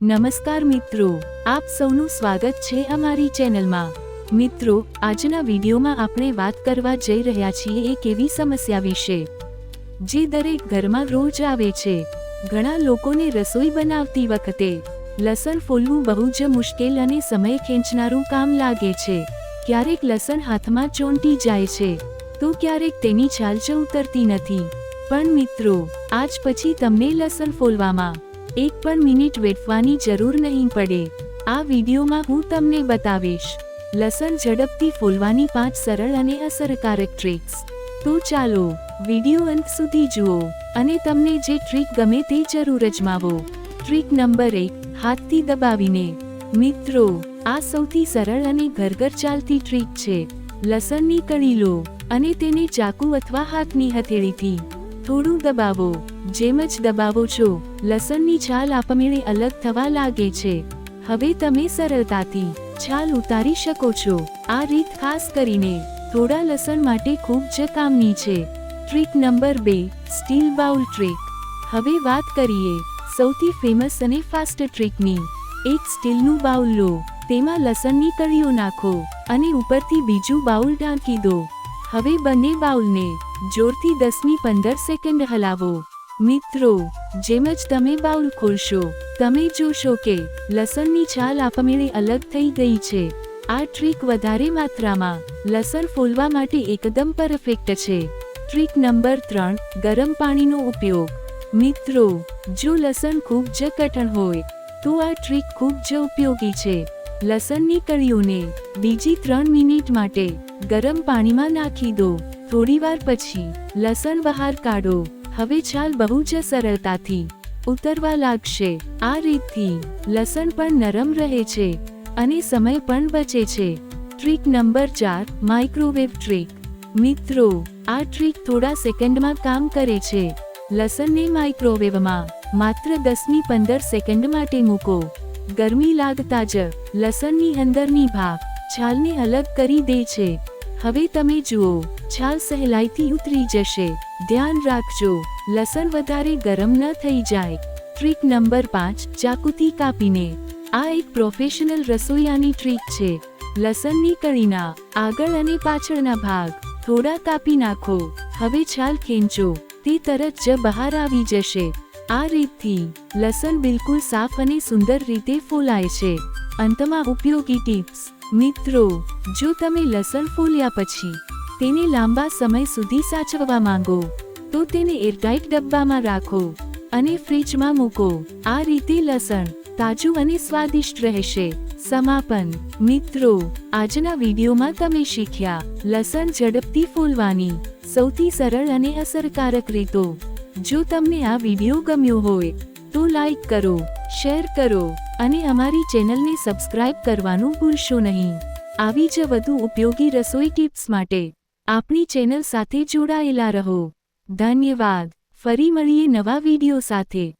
નમસ્કાર મિત્રો, આપ સૌનું સ્વાગત છે અમારી ચેનલમાં. મિત્રો, આજના વિડીયોમાં આપણે વાત કરવા જઈ રહ્યા છીએ એક એવી સમસ્યા વિશે. જે દરેક ઘરમાં રોજ આવે છે. ઘણા લોકોને રસોઈ બનાવતી વખતે, લસણ ફોલવું બહુ જ મુશ્કેલ અને સમય ખેંચનારું કામ લાગે છે. ક્યારેક લસણ હાથમાં ચોંટી જાય છે, તો ક્યારેક તેની છાલ ઉતરતી નથી. પણ મિત્રો, આજ પછી તમને લસણ ફોલવામાં એક પણ મિનિટ વેઠવાની જરૂર નહીં પડે. આ વિડીયોમાં હું તમને બતાવીશ. લસણ ઝડપથી ફોલવાની પાંચ સરળ અને અસરકારક ટ્રિક્સ તો ચાલો, વીડિયો અંત સુધી જુઓ અને તમને જે ટ્રીક ગમે તે જરૂર અજમાવો. ટ્રીક નંબર એક, હાથથી દબાવીને. મિત્રો, આ સૌથી સરળ અને ઘરઘર ચાલતી ટ્રીક છે. લસણની કળી લો અને તેને ચાકુ અથવા હાથની હથેળીથી. થોડું દબાવો. જેમ જ દબાવો છો, લસણની છાલ આપમેળે અલગ થવા લાગે છે. હવે તમે સરળતાથી છાલ ઉતારી શકો છો. આ રીત ખાસ કરીને થોડા લસણ માટે ખૂબ જ કામની છે. ટ્રીક નંબર બે, સ્ટીલ બાઉલ ટ્રીક. હવે વાત કરીએ સૌથી ફેમસ અને ફાસ્ટ ટ્રીકની. એક સ્ટીલનું બાઉલ લો, તેમાં લસણની કળીઓ નાખો અને ઉપરથી બીજું બાઉલ ઢાંકી દો. હવે બંને બાઉલને જોરથી દસમી પંદર સેકન્ડ હલાવો. મિત્રો, જેમ જ તમે બાઉલ ખોલશો, તમે જોશો કે લસણની છાલ આપમેળે અલગ થઈ ગઈ છે. આ ટ્રીક વધારે માત્રામાં લસણ ફોલવા માટે એકદમ પરફેક્ટ છે. ટ્રીક નંબર ત્રણ, ગરમ પાણીનો ઉપયોગ. મિત્રો, જો લસણ ખૂબ જ કઠણ હોય, તો આ ટ્રીક ખૂબ જ ઉપયોગી છે. લસણની કળીઓને બીજી ત્રણ મિનિટ માટે ગરમ પાણીમાં નાખી દો. થોડીવાર પછી લસણ બહાર કાઢો. હવે છાલ બહુ જ સરળતાથી ઉતરવા લાગશે. આ રીતથી લસણ પણ નરમ રહે છે અને સમય પણ બચે છે. ટ્રીક નંબર ચાર માઇક્રોવેવ ટ્રીક મિત્રો, આ ટ્રીક થોડા સેકન્ડમાં કામ કરે છે. લસણને માઇક્રોવેવમાં માત્ર દસમી પંદર સેકન્ડ માટે મૂકો. ગરમી લાગતા જ લસણની અંદરની ભાગ છાલને અલગ કરી દે છે. હવે તમે જુઓ, છાલ સહેલાઈથી ઉતરી જશે. ધ્યાન રાખજો, લસણ વધારે ગરમ ન થઈ જાય. ટ્રીક નંબર પાંચ, ચાકુથી કાપીને. આ એક પ્રોફેશનલ રસોઈયાની ટ્રીક છે. લસણની કળીના, આગળ અને પાછળના ભાગ. થોડા કાપી નાખો. હવે છાલ ખેંચો. તે તરત જ બહાર આવી જશે. આ રીતથી, લસણ બિલકુલ સાફ અને સુંદર રીતે ફોલાય છે. અંતમાં ઉપયોગી ટિપ્સ મિત્રો જો તમે લસણ ફોલ્યા પછી તેને લાંબા સમય સુધી સાચવવા માંગો, તો તેને એરટાઇટ ડબ્બામાં રાખો અને ફ્રીજમાં મૂકો. આ રીતે લસણ તાજું અને સ્વાદિષ્ટ રહેશે. સમાપન. મિત્રો, આજના વિડીયોમાં તમે શીખ્યા લસણ ઝડપથી ફોલવાની સૌથી સરળ અને અસરકારક રીતો. જો તમને આ વીડિયો ગમ્યો હોય, તો લાઈક કરો, શેર કરો અને અમારી ચેનલને સબસ્ક્રાઇબ કરવાનું ભૂલશો નહીં. આવી જ વધુ ઉપયોગી રસોઈ ટિપ્સ માટે આપણી ચેનલ સાથે જોડાયેલા રહો. ધન્યવાદ. ફરી મળીએ નવા વીડિયો સાથે.